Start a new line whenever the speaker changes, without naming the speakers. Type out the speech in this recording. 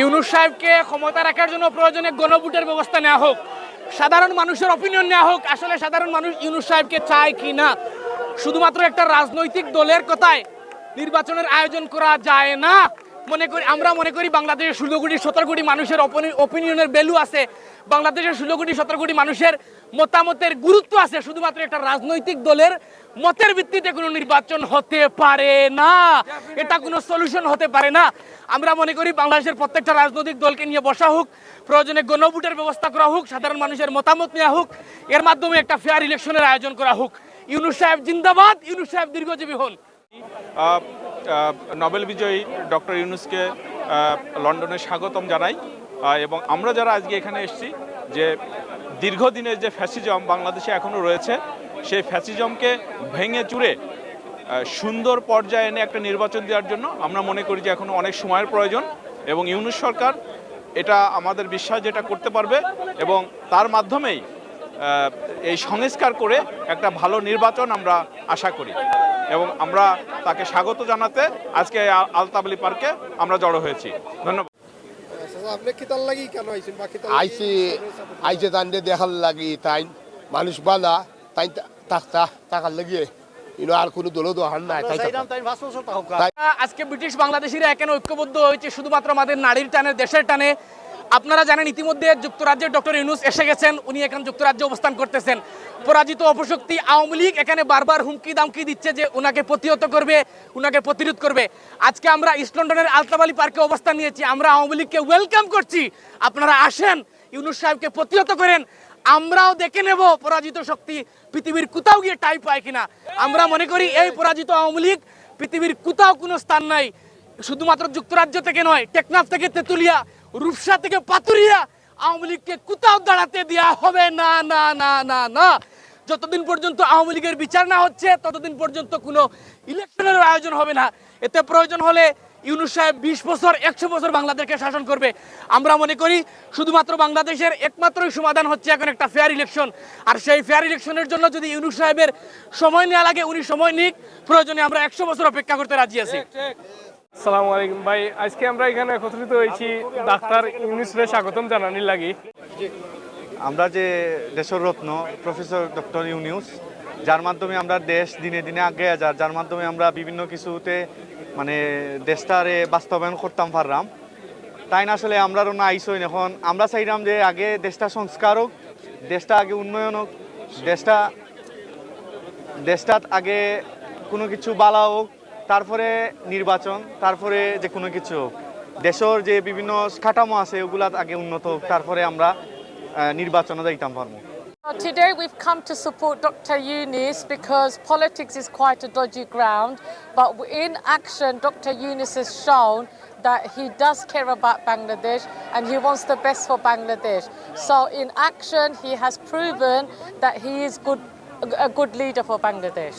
ইউনুস সাহেবকে ক্ষমতা রাখার জন্য প্রয়োজনে গণভোটের ব্যবস্থা নেওয়া হোক, সাধারণ মানুষের অপিনিয়ন নেওয়া হোক, আসলে সাধারণ মানুষ ইউনুস সাহেবকে চায় কি না? শুধুমাত্র একটা রাজনৈতিক দলের কথায় নির্বাচনের আয়োজন করা যায় না। মনে করি, আমরা মনে করি বাংলাদেশের ষোলো কোটি, সতেরো কোটি মানুষের অপিনিয়নের ভ্যালু আছে। বাংলাদেশের ষোলো কোটি, সতেরো কোটি মানুষের মতামতের গুরুত্ব আছে, শুধুমাত্র একটা রাজনৈতিক দলের মতের ভিত্তিতে কোনো নির্বাচন হতে পারে না। এটা কোনো সলিউশন হতে পারে না। আমরা মনে করি বাংলাদেশের প্রত্যেকটা রাজনৈতিক দলকে নিয়ে বসা হোক, প্রয়োজনে গণভোটের ব্যবস্থা করা হোক, সাধারণ মানুষের মতামত নেওয়া হোক, এর মাধ্যমে একটা ফেয়ার ইলেকশনের আয়োজন করা হোক। ইউনুস সাহেব জিন্দাবাদ, ইউনুস সাহেব দীর্ঘজীবী হন।
নোবেল বিজয়ী ডক্টর ইউনুসকে লন্ডনে স্বাগতম জানাই। এবং আমরা যারা আজকে এখানে এসেছি, যে দীর্ঘদিনের যে ফ্যাসিজম বাংলাদেশে এখনও রয়েছে, সেই ফ্যাসিজমকে ভেঙে চুরে সুন্দর পর্যায়ে এনে একটা নির্বাচন দেওয়ার জন্য আমরা মনে করি যে এখনও অনেক সময়ের প্রয়োজন। এবং ইউনুস সরকার এটা আমাদের বিশ্বাস যেটা করতে পারবে এবং তার মাধ্যমেই এই সংস্কার করে একটা ভালো নির্বাচন আমরা আশা করি। এবং আমরা তাকে স্বাগত জানাতে আজকে আলতাবলি পার্কে আমরা জড়ো হয়েছি। ধন্যবাদ।
আচ্ছা, আপনি কিতাল লাগি কেন আইছেন বা কিতাল
আইসি আইসে তান্ডে দেখার লাগি তাই মানুষ বালা তাই টাকার লাগিয়ে আর কোনো দলও দোহান নাই
আজকে ব্রিটিশ বাংলাদেশিরা এখানে ঐক্যবদ্ধ হয়েছে শুধুমাত্র আমাদের নারীর টানে দেশের টানে। আপনারা জানেন ইতিমধ্যে যুক্তরাজ্যের ডক্টর ইউনুস এসে গেছেন। উনি এখানে যুক্তরাজ্যে অবস্থান করতেছেন। পরাজিত অপশক্তি আওয়ামী লীগ এখানে বারবার হুমকি দামকি দিচ্ছে যে ওনাকে প্রতিহত করবে ওনাকে প্রতিরোধ করবে। আজকে আমরা ইস্ট লন্ডনের আলতাবালি পার্কে অবস্থান নিয়েছি। আমরা আওয়ামী লীগকে ওয়েলকাম করছি। আপনারা আসেন, ইউনুস সাহেবকে প্রতিহত করেন। আমরাও দেখে নেব পরাজিত শক্তি পৃথিবীর কোথাও গিয়ে টাই পায় কিনা। আমরা মনে করি এই পরাজিত আওয়ামী লীগ পৃথিবীর কোথাও কোনো স্থান নাই। শুধুমাত্র যুক্তরাজ্য থেকে নয়, টেকনাফ থেকে তেতুলিয়া, রূপসা থেকে পাতুরিয়া, আওয়ামী লীগকে কোথাও দাঁড়াতে দেওয়া হবে না না না না না। যতদিন পর্যন্ত আওয়ামী লীগের বিচার না হচ্ছে, ততদিন পর্যন্ত কোনো ইলেকশনের আয়োজন হবে না। এতে প্রয়োজন হলে ইউনুস সাহেব বিশ বছর, একশো বছর বাংলাদেশকে শাসন করবে। আমরা মনে করি শুধুমাত্র বাংলাদেশের একমাত্রই সমাধান হচ্ছে এখন একটা ফেয়ার ইলেকশন আর সেই ফেয়ার ইলেকশনের জন্য যদি ইউনুস সাহেবের সময় নেওয়া লাগে, উনি সময় নিক, প্রয়োজনে আমরা একশো বছর অপেক্ষা করতে রাজি আছি।
সালাম আলাইকুম। ভাই, আজকে আমরা এখানে একত্রিত হয়েছি। ডাক্তার ইউনিসরে স্বাগতম জানানির লাগি।
আমরা যে দেশের রত্ন প্রফেসর ডক্টর ইউনিউস যার মাধ্যমে আমরা দেশ দিনে দিনে আগে যার যার মাধ্যমে আমরা বিভিন্ন কিছুতে মানে দেশটারে বাস্তবায়ন করতাম পারলাম তাই না আসলে আমরা না আইসই এখন আমরা চাইলাম যে আগে দেশটা সংস্কার হোক, দেশটা আগে উন্নয়ন হোক, দেশটা, দেশটাত আগে কোনো কিছু বালা হোক তারপরে নির্বাচন তারপরে যে কোনো কিছু দেশের যে বিভিন্ন কাঠামো আছে ওগুলাত আগে উন্নত হোক তারপরে আমরা নির্বাচনে যাইতাম পারব
Uh, Today we've come to support Dr. Yunus because politics is quite a dodgy ground, but in action, Dr. Yunus has shown that he does care about Bangladesh and he wants the best for Bangladesh. So in action, he has proven that he is good, a good leader for Bangladesh.